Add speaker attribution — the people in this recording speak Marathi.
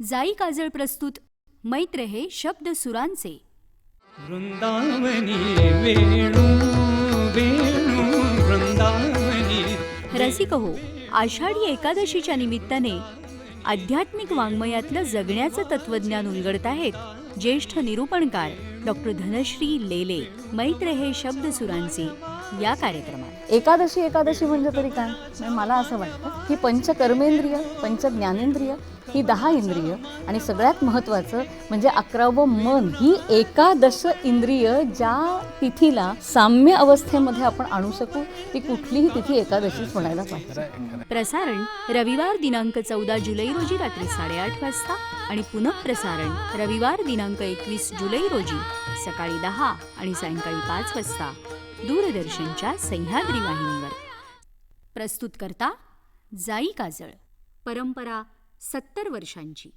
Speaker 1: जाई काजळ प्रस्तुत मैत्र हे शब्द सुरांचे.
Speaker 2: वृंदावनी वेणू वेणू वृंदावनी
Speaker 1: रसिक हो आषाढी एकादशीच्या निमित्ताने आध्यात्मिक वाङ्मयातलं जगण्याचं तत्वज्ञान उलगडत आहेत ज्येष्ठ निरूपणकार डॉक्टर धनश्री लेले. मैत्र हे शब्द सुरांचे. या कार्यक्रमात.
Speaker 3: एकादशी एकादशी म्हणजे तरी काय? मला असं वाटतं की पंचकर्मेंद्रिय पंचज्ञानेंद्रिय ही दहा इंद्रिय आणि सगळ्यात महत्त्वाचं म्हणजे अकरावं मन ही एकादश इंद्रिय ज्या तिथीला साम्य अवस्थेमध्ये आपण आणू शकू ती कुठलीही तिथी एकादशीच म्हणायला पाहिजे.
Speaker 1: प्रसारण रविवार दिनांक चौदा जुलै रोजी रात्री साडेआठ वाजता आणि पुनःप्रसारण रविवार दिनांक एकवीस जुलै रोजी सकाळी दहा आणि सायंकाळी पाच वाजता. दूरदर्शनच्या सह्याद्री वाहिनीवर. प्रस्तुत करता जाई काजळ. परंपरा सत्तर वर्षांची.